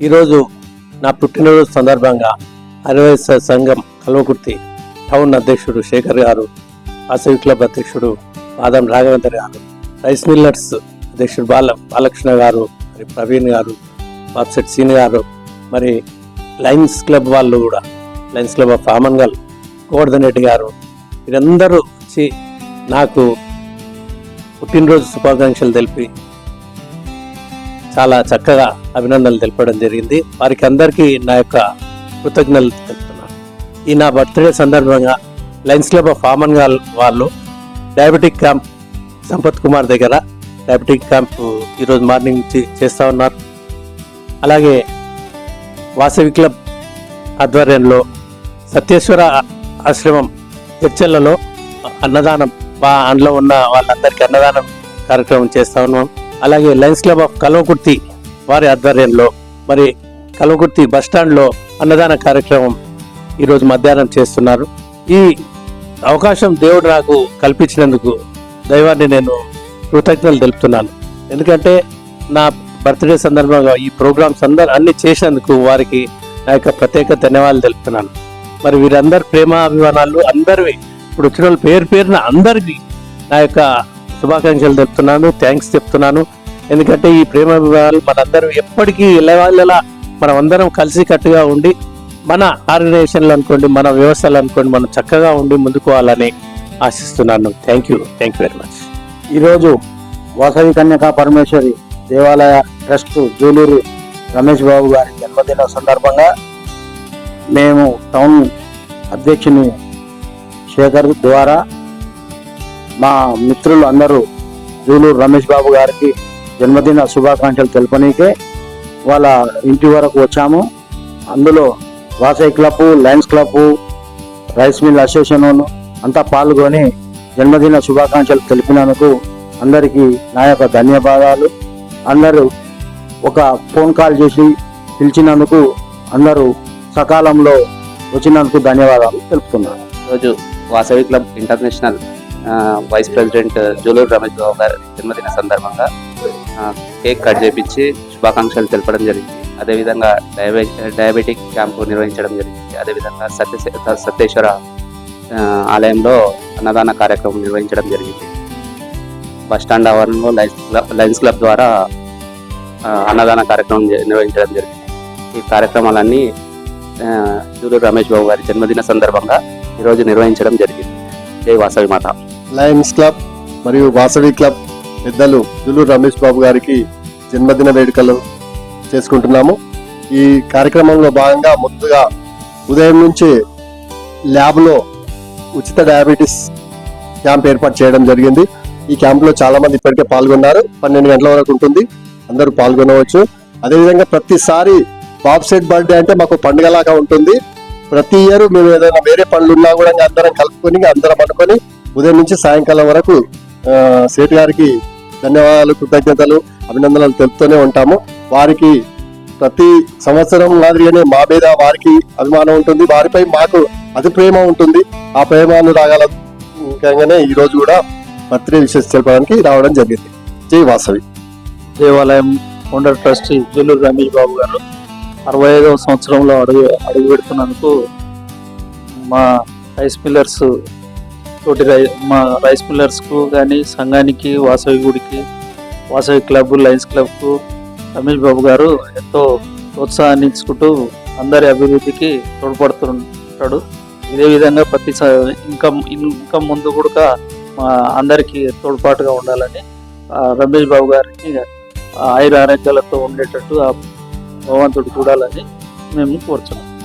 ఈరోజు నా పుట్టినరోజు సందర్భంగా అరవై సంఘం కల్వకుర్తి టౌన్ అధ్యక్షుడు శేఖర్ గారు అసవి క్లబ్ అధ్యక్షుడు బాదం రాఘవేందర్ గారు రైస్ మిల్లర్స్ అధ్యక్షుడు బాల బాలకృష్ణ గారు మరి ప్రవీణ్ గారు బాప్సెట్ సీన్ గారు మరి లయన్స్ క్లబ్ వాళ్ళు కూడా Lions Club of Amangal Govardhan Reddy గారు వీరందరూ వచ్చి నాకు పుట్టినరోజు శుభాకాంక్షలు తెలిపి చాలా చక్కగా అభినందనలు తెలపడం జరిగింది. వారికి అందరికీ నా యొక్క కృతజ్ఞతలు తెలుపుతున్నాను. ఈ నా బర్త్డే సందర్భంగా లయన్స్ క్లబ్ ఆఫ్ ఆమన్గాల్ వాళ్ళు డయాబెటిక్ క్యాంప్ సంపత్ కుమార్ దగ్గర డయాబెటిక్ క్యాంప్ ఈరోజు మార్నింగ్ నుంచి చేస్తూ ఉన్నారు. అలాగే వాసవి క్లబ్ ఆధ్వర్యంలో సత్యేశ్వర ఆశ్రమం చర్చలలో అన్నదానం మా అందులో ఉన్న వాళ్ళందరికీ అన్నదానం కార్యక్రమం చేస్తూ ఉన్నాం. అలాగే లయన్స్ క్లబ్ ఆఫ్ కల్వకుర్తి వారి ఆధ్వర్యంలో మరి కల్వకుర్తి బస్ స్టాండ్లో అన్నదాన కార్యక్రమం ఈరోజు మధ్యాహ్నం చేస్తున్నారు. ఈ అవకాశం దేవుడు నాకు కల్పించినందుకు దైవాన్ని నేను కృతజ్ఞతలు తెలుపుతున్నాను. ఎందుకంటే నా బర్త్డే సందర్భంగా ఈ ప్రోగ్రామ్స్ అందరు అన్ని చేసినందుకు వారికి నా యొక్క ప్రత్యేక ధన్యవాదాలు తెలుపుతున్నాను. మరి వీరందరి ప్రేమ అభిమానాలు అందరివి. ఇప్పుడు వచ్చిన పేరు పేరున అందరికీ నా యొక్క శుభాకాంక్షలు తెలుపుతున్నాను. థ్యాంక్స్ చెప్తున్నాను. ఎందుకంటే ఈ ప్రేమ వివాహాలు మనందరం ఎప్పటికీ వెళ్ళేవాళ్ళలా మనం అందరం కలిసి కట్టుగా ఉండి మన ఆర్గనైజేషన్లు అనుకోండి మన వ్యవస్థలు అనుకోండి మనం చక్కగా ఉండి ముందుకోవాలని ఆశిస్తున్నాను. Thank you thank you very much ఈరోజు వాసవి కన్యకా పరమేశ్వరి దేవాలయ ట్రస్ట్ జూలూరు రమేష్ బాబు గారి జన్మదిన సందర్భంగా మేము టౌన్ అధ్యక్షుని శేఖర్ ద్వారా మా మిత్రులు అందరూ జూలూరు రమేష్ బాబు గారికి జన్మదిన శుభాకాంక్షలు తెలుపనీకే వాళ్ళ ఇంటి వరకు వచ్చాము. అందులో Vasavi club Lions Club rice mill association అంతా పాల్గొని జన్మదిన శుభాకాంక్షలు తెలిపినందుకు అందరికీ నా యొక్క ధన్యవాదాలు. అందరూ ఒక ఫోన్ కాల్ చేసి పిలిచినందుకు అందరూ సకాలంలో వచ్చినందుకు ధన్యవాదాలు తెలుపుతున్నాను. ఈరోజు Vasavi club international vice president Juluru Ramesh Babu గారి జన్మదిన సందర్భంగా కేక్ కట్ చేపించి శుభాకాంక్షలు తెలపడం జరిగింది. అదేవిధంగా డయాబె డయాబెటిక్ క్యాంపు నిర్వహించడం జరిగింది. అదేవిధంగా సత్య సత్యేశ్వర ఆలయంలో అన్నదాన కార్యక్రమం నిర్వహించడం జరిగింది. బస్ స్టాండ్ ఆవరణలో లయన్స్ క్లబ్ లయన్స్ క్లబ్ ద్వారా అన్నదాన కార్యక్రమం జ- నిర్వహించడం జరిగింది. ఈ కార్యక్రమాలన్నీ జూలూరు రమేష్ బాబు గారి జన్మదిన సందర్భంగా ఈరోజు నిర్వహించడం జరిగింది. జై వాసవి మాత. లయన్స్ క్లబ్ మరియు వాసవి క్లబ్ పెద్దలు దులు రమేష్ బాబు గారికి జన్మదిన వేడుకలు చేసుకుంటున్నాము. ఈ కార్యక్రమంలో భాగంగా ముందుగా ఉదయం నుంచి ల్యాబ్లో ఉచిత డయాబెటీస్ క్యాంప్ ఏర్పాటు చేయడం జరిగింది. ఈ క్యాంప్లో చాలామంది ఇప్పటికే పాల్గొన్నారు. పన్నెండు గంటల వరకు ఉంటుంది. అందరూ పాల్గొనవచ్చు. అదేవిధంగా ప్రతిసారి బాబ్సెట్ బర్త్డే అంటే మాకు పండుగలాగా ఉంటుంది. ప్రతి ఇయర్ మేము ఏదైనా వేరే పనులు ఉన్నా కూడా అందరం కలుపుకొని అందరం అనుకొని ఉదయం నుంచి సాయంకాలం వరకు ఆ, సేటు గారికి ధన్యవాదాలు కృతజ్ఞతలు అభినందనలు తెలుపుతూనే ఉంటాము. వారికి ప్రతి సంవత్సరం మాదిరిగానే మా మీద వారికి అభిమానం ఉంటుంది. వారిపై మాకు అతి ప్రేమ ఉంటుంది. ఆ ప్రేమానురాగాల ముఖ్యంగానే ఈ కూడా బర్త్డే విషెస్ తెలపడానికి రావడం జరిగింది. జై వాసవి. దేవాలయం ఫౌండర్ ట్రస్టీ జూలూరు రమేష్ బాబు గారు అరవై ఐదవ సంవత్సరంలో అడుగు అడుగు పెడుతున్నందుకు మా రైస్ మిల్లర్స్ తోటి రై మా రైస్ మిల్లర్స్కు కానీ సంఘానికి వాసవి గుడికి వాసవి క్లబ్ లయన్స్ క్లబ్కు రమేష్ బాబు గారు ఎంతో ప్రోత్సాహాన్నించుకుంటూ అందరి అభివృద్ధికి తోడ్పడుతుంటాడు. ఇదే విధంగా ప్రతి ఇంకా ఇంకా ముందు కూడా మా అందరికీ తోడ్పాటుగా ఉండాలని రమేష్ బాబు గారికి ఆయుర ఆరోగ్యాలతో ఉండేటట్టు ఆ భగవంతుడు చూడాలని మేము కోరుచున్నాం.